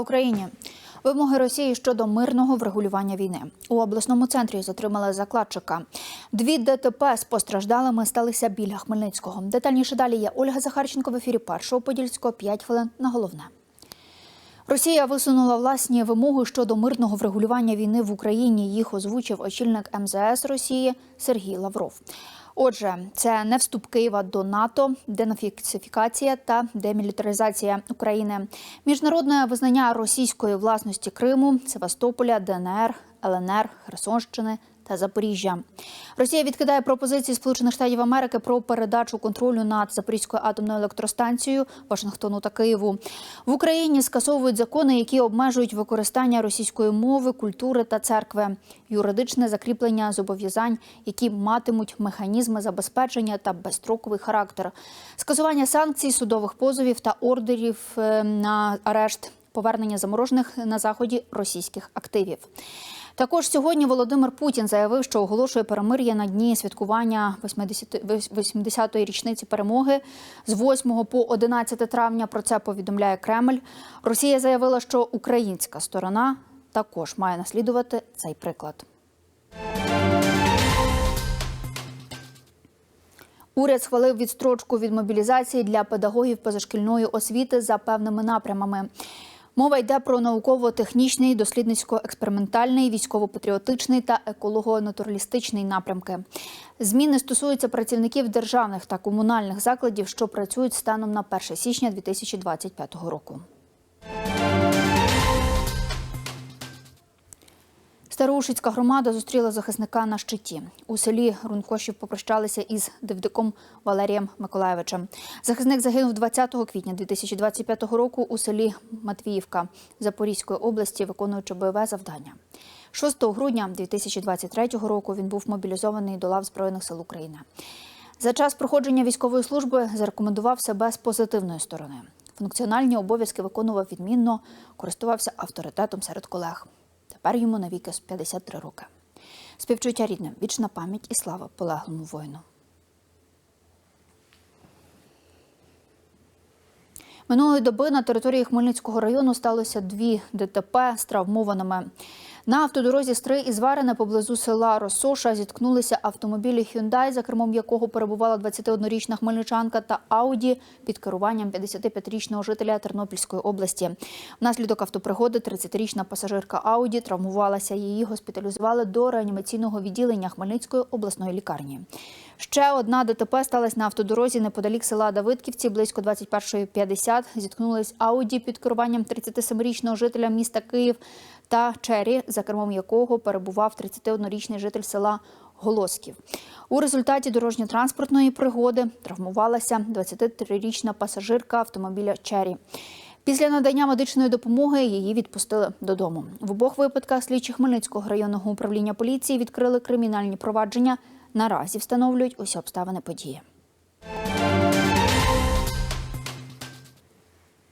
Україні. Вимоги Росії щодо мирного врегулювання війни у обласному центрі затримали закладчика. Дві ДТП з постраждалими сталися біля Хмельницького. Детальніше далі є Ольга Захарченко в ефірі першого подільського 5 хвилин на головне. Росія висунула власні вимоги щодо мирного врегулювання війни в Україні. Їх озвучив очільник МЗС Росії Сергій Лавров. Отже, це не вступ Києва до НАТО, денафіксифікація та демілітаризація України, міжнародне визнання російської власності Криму, Севастополя, ДНР, ЛНР, Херсонщини та Запоріжжя. Росія відкидає пропозиції Сполучених Штатів Америки про передачу контролю над Запорізькою атомною електростанцією Вашингтону та Києву. В Україні скасовують закони, які обмежують використання російської мови, культури та церкви, юридичне закріплення зобов'язань, які матимуть механізми забезпечення та безстроковий характер, скасування санкцій, судових позовів та ордерів е, на арешт, повернення заморожених на заході російських активів. Також сьогодні Володимир Путін заявив, що оголошує перемир'я на дні святкування 80 80-ї річниці перемоги з 8 по 11 травня. Про це повідомляє Кремль. Росія заявила, що українська сторона також має наслідувати цей приклад. Уряд схвалив відстрочку від мобілізації для педагогів позашкільної освіти за певними напрямами. Мова йде про науково-технічний, дослідницько-експериментальний, військово-патріотичний та еколого-натуралістичний напрямки. Зміни стосуються працівників державних та комунальних закладів, що працюють станом на 1 січня 2025 року. Староушицька громада зустріла захисника на щиті. У селі Рункошів попрощалися із дивдиком Валерієм Миколаєвичем. Захисник загинув 20 квітня 2025 року у селі Матвіївка Запорізької області, виконуючи бойове завдання. 6 грудня 2023 року він був мобілізований до лав Збройних сил України. За час проходження військової служби зарекомендував себе з позитивної сторони. Функціональні обов'язки виконував відмінно, користувався авторитетом серед колег. Тепер йому навіки 53 роки. Співчуття рідним, вічна пам'ять і слава полеглому воїну. Минулої доби на території Хмельницького району сталося дві ДТП з травмованими. На автодорозі стри і Зварине поблизу села Росоша зіткнулися автомобілі Hyundai, за кермом якого перебувала 21-річна хмельничанка, та Ауді під керуванням 55-річного жителя Тернопільської області. Внаслідок автопригоди 30-річна пасажирка Ауді травмувалася. Її госпіталізували до реанімаційного відділення Хмельницької обласної лікарні. Ще одна ДТП сталася на автодорозі неподалік села Давидківці. Близько 21.50 зіткнулись Ауді під керуванням 37-річного жителя міста Київ та Чері, за кермом якого перебував 31-річний житель села Голосків. У результаті дорожньо-транспортної пригоди травмувалася 23-річна пасажирка автомобіля Чері. Після надання медичної допомоги її відпустили додому. В обох випадках слідчі Хмельницького районного управління поліції відкрили кримінальні провадження. Наразі встановлюють усі обставини події.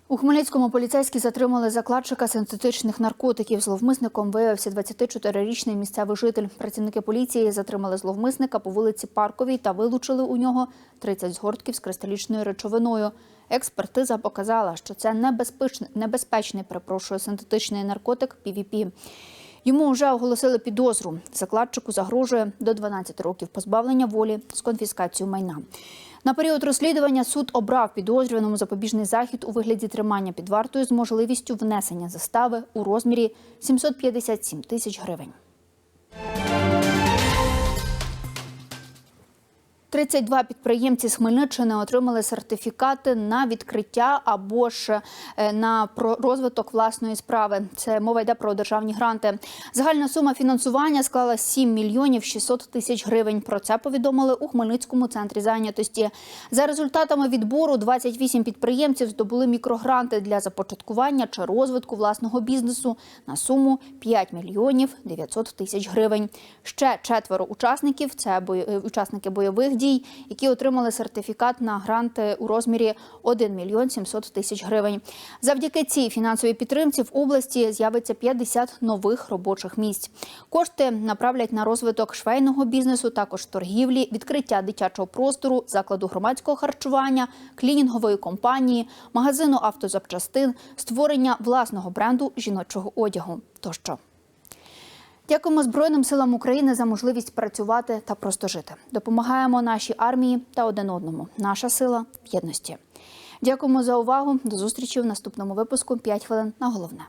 У Хмельницькому поліцейські затримали закладчика синтетичних наркотиків. Зловмисником виявився 24-річний місцевий житель. Працівники поліції затримали зловмисника по вулиці Парковій та вилучили у нього 30 згортків з кристалічною речовиною. Експертиза показала, що це небезпечний, небезпечний, перепрошую, синтетичний наркотик PVP. Йому вже оголосили підозру. Закладчику загрожує до 12 років позбавлення волі з конфіскацією майна. На період розслідування суд обрав підозрюваному запобіжний захід у вигляді тримання під вартою з можливістю внесення застави у розмірі 757 тисяч гривень. 32 підприємці з Хмельниччини отримали сертифікати на відкриття або ж е, на розвиток власної справи. Це мова йде про державні гранти. Загальна сума фінансування склала 7 мільйонів 600 тисяч гривень. Про це повідомили у Хмельницькому центрі зайнятості. За результатами відбору 28 підприємців здобули мікрогранти для започаткування чи розвитку власного бізнесу на суму 5 мільйонів 900 тисяч гривень. Ще четверо учасників це е, учасники бойових дій які отримали сертифікат на гранти у розмірі 1 мільйон 700 тисяч гривень. Завдяки цій фінансовій підтримці в області з'явиться 50 нових робочих місць. Кошти направлять на розвиток швейного бізнесу, також торгівлі, відкриття дитячого простору, закладу громадського харчування, клінінгової компанії, магазину автозапчастин, створення власного бренду жіночого одягу тощо. Дякуємо Збройним силам України за можливість працювати та просто жити. Допомагаємо нашій армії та один одному. Наша сила в єдності. Дякуємо за увагу. До зустрічі в наступному випуску. 5 хвилин на головне.